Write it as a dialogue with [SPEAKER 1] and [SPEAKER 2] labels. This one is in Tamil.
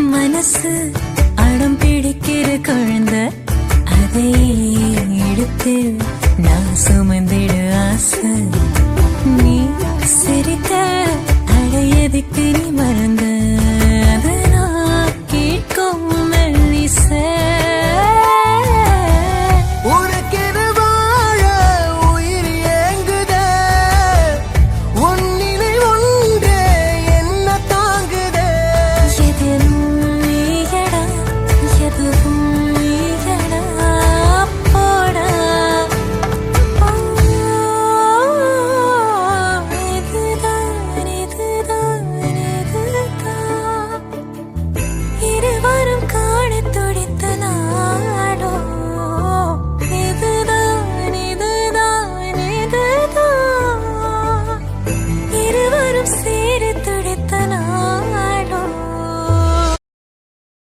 [SPEAKER 1] மனசு அடம் பிடிக்கிற குழந்தை அதையே எடுத்து நான் சுமந்திடு ஆசை. நீ சிரித்த அடையதுக்கு